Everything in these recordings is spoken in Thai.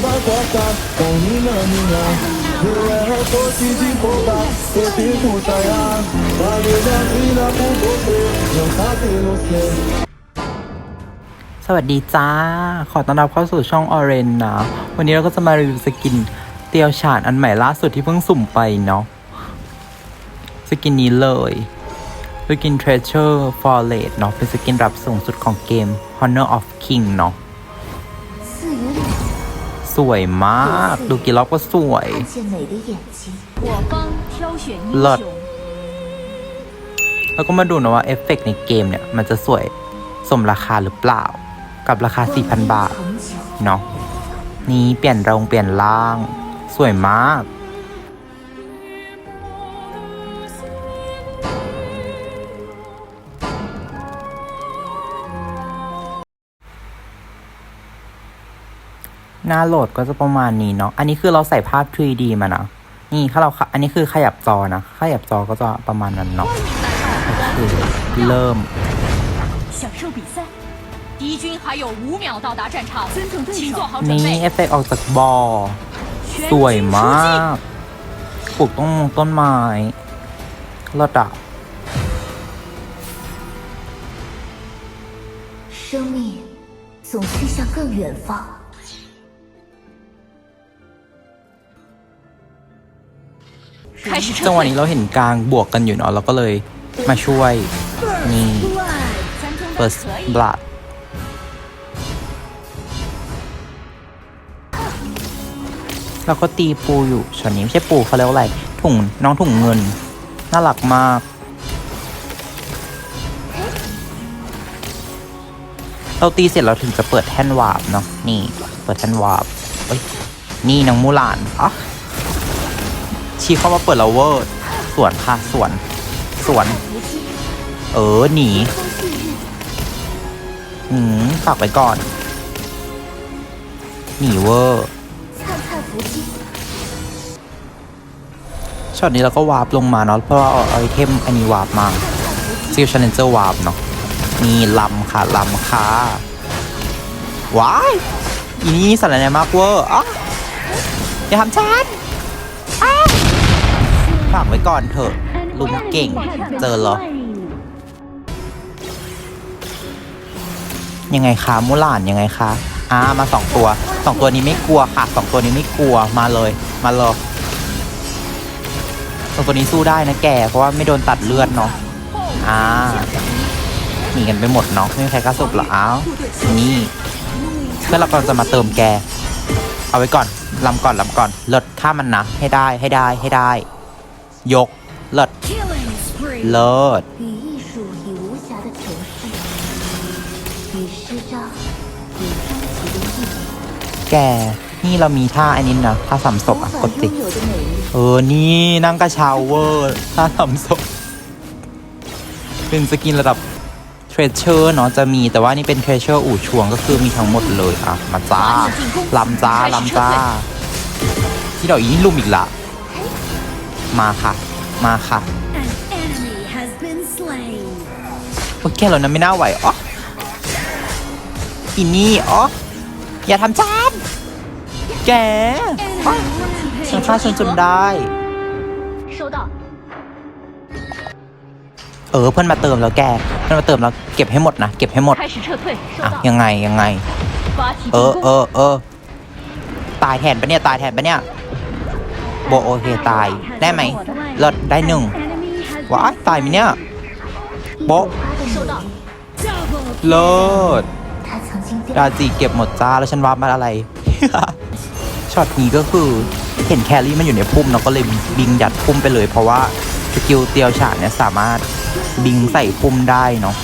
leva costa com mina minha Eu erro por se de boca Eu fico saia Vale da vida por você Não sabe no ser สวัสดีจ้า ขอต้อนรับเข้าสู่ช่อง Orange นะ วันนี้เราก็จะมารีวิวสกินเตียวฉานอันใหม่ล่าสุดที่เพิ่งสุ่มไปเนาะ สกินนี้เลย สกิน Treasure Forest เนาะ เป็นสกินรับสูงสุดของเกม Honor of King เนาะ 自有理 สวยมาก ดูกี่รอบก็สวยหลอดแล้วก็มาดูนะว่าเอฟเฟกในเกมเนี่ย มันจะสวยสมราคาหรือเปล่า กับราคา 4,000 บาท เนาะ นี่เปลี่ยนรงเปลี่ยนล่าง สวยมาก หน้าโหลดก็จะประมาณนี้เนาะ อันนี้คือเราใส่ภาพ 3D มานะ นี่ถ้าเราขะอันนี้คือขยับจอนะ ขยับจอก็จะประมาณนั้นเนาะโอเคเริ่ม 享受比赛。敌军还有五秒到达战场，尊重对手，请做好准 นี่ 备 เอ。ฟเฟกต์ออกจากบอ 全 สวย 军出 มาก 击！ ปลูกต้นมงต้นไม้ระดับ 生命总需向更远方。 จังหวะนี้เราเห็นกลางบวกกันอยู่เนาะเราก็เลยมาช่วยนี่ burst blood เราก็ตีปูอยู่ส่วนนี้ไม่ใช่ปูเขาเรียกว่าอะไรถุงน้องถุงเงิน น่ารักมากเราตีเสร็จเราถึงจะเปิดแท่นวาบเนาะนี่ เปิดแท่นวาบนี่น้องมูลานอ๋อ ชี้เข้ามาเปิดเราเวอร์สวนค่ะสวนสวน เออหนีหืมฝากไปก่อน หนีเวอร์ช็อตนี้เราก็วาร์ปลงมาเนาะเพราะว่าไอเทมอันนี้วาร์ปมาซิลชันเลนเจอร์วาร์ปเนาะนี่ลำค่ะลำค่ะว้ายอีนี่สารแนมากเวอร์อะอย่าทำฉัน ไว้ก่อนเถอะ ลุงเก่ง เจอเหรอ ยังไงคะมูหลานยังไงคะอ่ามาสองตัวสองตัวนี้ไม่กลัวค่ะสองตัวนี้ไม่กลัวมาเลย มาเลยสองตัวนี้สู้ได้นะแก เพราะว่าไม่โดนตัดเลือดเนาะอ่าหนีกันไปหมดเนาะไม่มีใครกล้าสุบหรออ้าวนี่เพื่อเรากำลังจะมาเติมแก เอาไว้ก่อนลำก่อนลำก่อนเลิศฆ่ามันนะให้ได้ให้ได้ให้ได้ ยก เลิศ เลิศ แก นี่เรามีท่าอันนี้นะท่าสำมศพอะ กดติเออ นี่นั่งกระชาวเวอร์ท่าสำมศพเป็นสกินระดับเทรเชอร์เนาะจะมีแต่ว่านี่เป็นเทรเชอร์อู่ช่วงก็คือมีทั้งหมดเลยอะ มาจ้าลำจ้าลำจ้าที่เราอีนี่ลุมอีกละ มาค่ะ มาค่ะโอเคเหรานั้นไม่น่าไหวอ๋ออินนี่อ๋ออย่าทำฉันแกฉันฆ่าฉันจนได้ เออเพื่อนมาเติมแล้วแก เพื่อนมาเติมแล้วเก็บให้หมดนะ เก็บให้หมดอะยังไงยังไง เออเออเออตายแทนปะเนี่ย ตายแทนปะเนี่ย โบโอเคตายได้ไหมเลิศได้หนึ่งว้าตายไหมเนี่ยโบเลิศดาจีเก็บหมดจ้าแล้วฉันวาร์ปมาอะไรช็อตนี้ก็คือเห็นแครี่มันอยู่ในพุ่มเราก็เลยบิงยัดพุ่มไปเลย เพราะว่าสกิลเตียวฉาดเนี่ยสามารถบิงใส่พุ่มได้เนาะ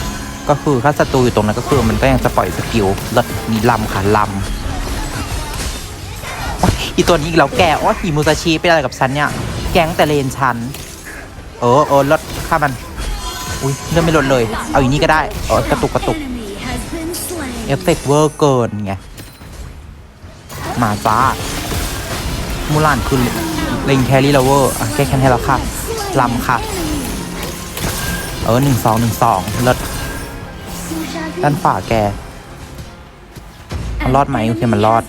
ก็คือถ้าศัตรูอยู่ตรงนั้นก็คือมันก็ยังจะปล่อยสกิลเลิศมีลำค่ะลำ อีตัวนี้เราแกโอ๋อหีมูซาชีเป็นอะไรกับฉันเนี่ย แก๊งแต่เลนฉัน เออเออลดค่ามัน อุ้ยเลือดไม่ลดเลย เอาอีนี้ก็ได้อ๋อกระตุกกระตุก เอฟเฟกต์เวอร์เกินไง มาฟ้ามูลานคือเลนแครี่ลาเวอร์แก้แค้นให้เราค่ะลำค่ะ เออหนึ่งสองหนึ่งสองลดด้านฝ่าแก มันรอดไหมโอเคมันรอด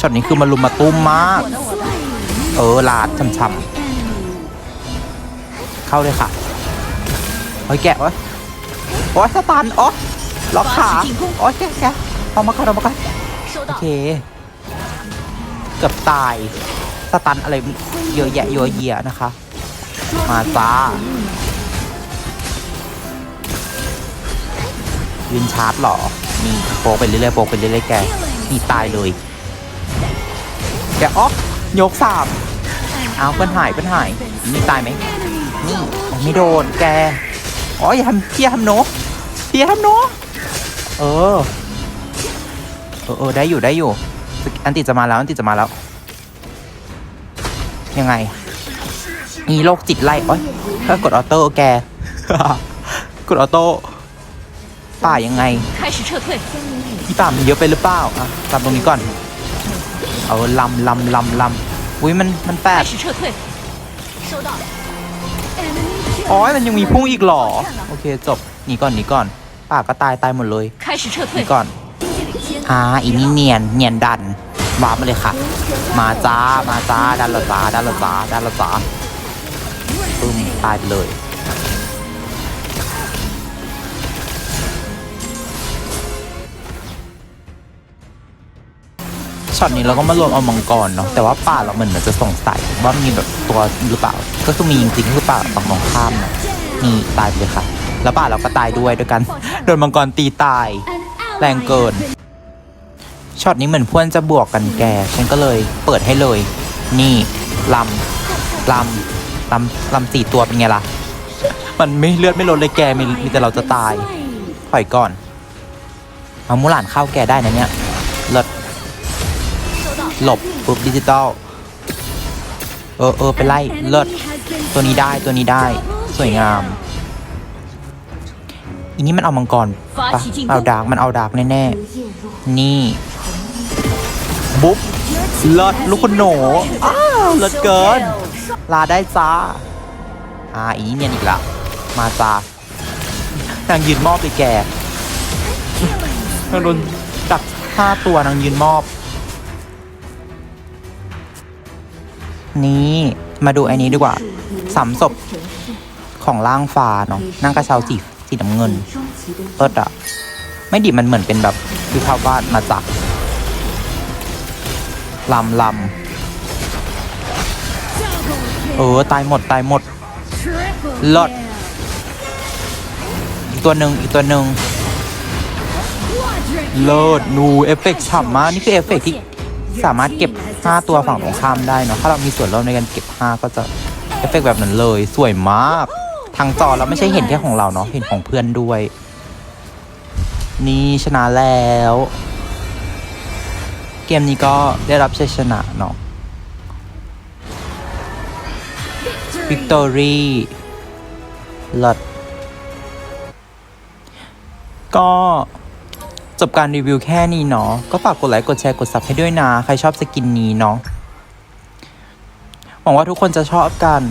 ช็อตนี้คือมารุมมาตุ้มมาก เออลาดช่ำๆเข้าเลยค่ะเฮ้ยแกะวะโอ้ยสตันโอ๊ยล็อกขาโอ๊ยแกะแกะเอามาก่อนเอามาก่อนโอเคเกือบตายสตันอะไรเยอะแยะเยอะเยียนะคะ มาจ้ายืนชาร์จหรอนี่โปกไปเรื่อยๆโปกไปเรื่อยๆแกนี่ตายเลย เดี๋ยวอ๋อยกสามเอาเพื่อนหายเพื่อนหายนี่ตายไหมนี่ไม่โดนแกอ๋ออย่าทำเพี้ยทำโนเพี้ยทำโนเออเออได้อยู่ได้อยู่ อันติจะมาแล้วอันติจะมาแล้ว ยังไงมีโรคจิตไล่โอ้ยถ้ากดออโต้แกกดออโต้ป่ายังไงพี่ป่ามันเยอะไปหรือเปล่าอะกลับตรงนี้ก่อน เออลำลำลำลำอุ้ยมันมันแปดอ๋อมันยังมีพุ่งอีกหรอ โอเคจบหนีก่อนหนีก่อนปากก็ตายตายหมดเลยหนีก่อนอ่าอีนี่เนียนเนียนดันวามาเลยค่ะ มาจ้ามาจ้าดันละจ้าดันละจ้าดันละจ้าปึ้มตายไปเลย ช็อตนี้เราก็มารวมเอามังกรเนาะแต่ว่าป่าเราเหมือนมันจะสงสัยว่ามีแบบตัวหรือเปล่า ก็คือมีจริงๆคือเปล่าฝั่งตรงข้ามเนาะนี่ตายไปเลยค่ะ แล้วป่าเราก็ตายด้วยด้วยกันโดนมังกรตีตายแรงเกินช็อตนี้เหมือนพื่อนจะบวกกันแก ฉันก็เลยเปิดให้เลย นี่ลำลำลำลำสี่ตัวเป็นไงล่ะ มันไม่เลือดไม่ลดเลยแกมีมีแต่เราจะตายถอยก่อนเอามูหลานเข้าแกได้นะเนี่ยเลิศ หลบปุ๊บดิจิตอลเออเออไปไล่เลิศตัวนี้ได้ตัวนี้ได้ สวยงามอีนี่มันเอามังกรปะเอาดาร์กมันเอาดาร์กแน่ๆ นี่ บุ๊บเลิศลูกคุณหนูอ้าวเลิศเกิน ลาได้จ้า อ่าอีนี่เนียนอีกละ มาจ้านางยืนมอบเลยแกนางโดนจับห้าตัวนางยืนมอบ นี้มาดูไอ้นี้ดีกว่าสามศพของร่างฟ้าเนาะนั่งกระเช้าสีสีน้ำเงินเอิดอะไม่ดิมันเหมือนเป็นแบบคือภาพวาดมาจากลำลำเออตายหมดตายหมดหลดอีกตัวหนึ่งอีกตัวหนึ่งเลิศนูเอฟเฟกต์ฉ่ำมากนี่คือเอฟเฟกต์ที่ สามารถเก็บ 5 ตัวฝั่งตรงข้ามได้เนาะถ้าเรามีส่วนร่วมในการเก็บ 5 ก็จะเอฟเฟกต์แบบนั้นเลยสวยมาก ทางจอเราไม่ใช่เห็นแค่ของเราเนาะเห็นของเพื่อนด้วย นี่ชนะแล้ว เกมนี้ก็ได้รับชัยชนะเนาะวิกตอรี่ลิศก็ จบการรีวิวแค่นี้เนาะก็ฝากกดไลค์กดแชร์กดซับให้ด้วยนะใครชอบสกินนี้เนาะหวังว่าทุกคนจะชอบกัน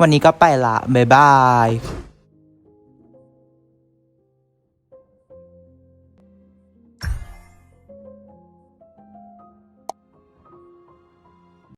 วันนี้ก็ไปละบ๊ายบาย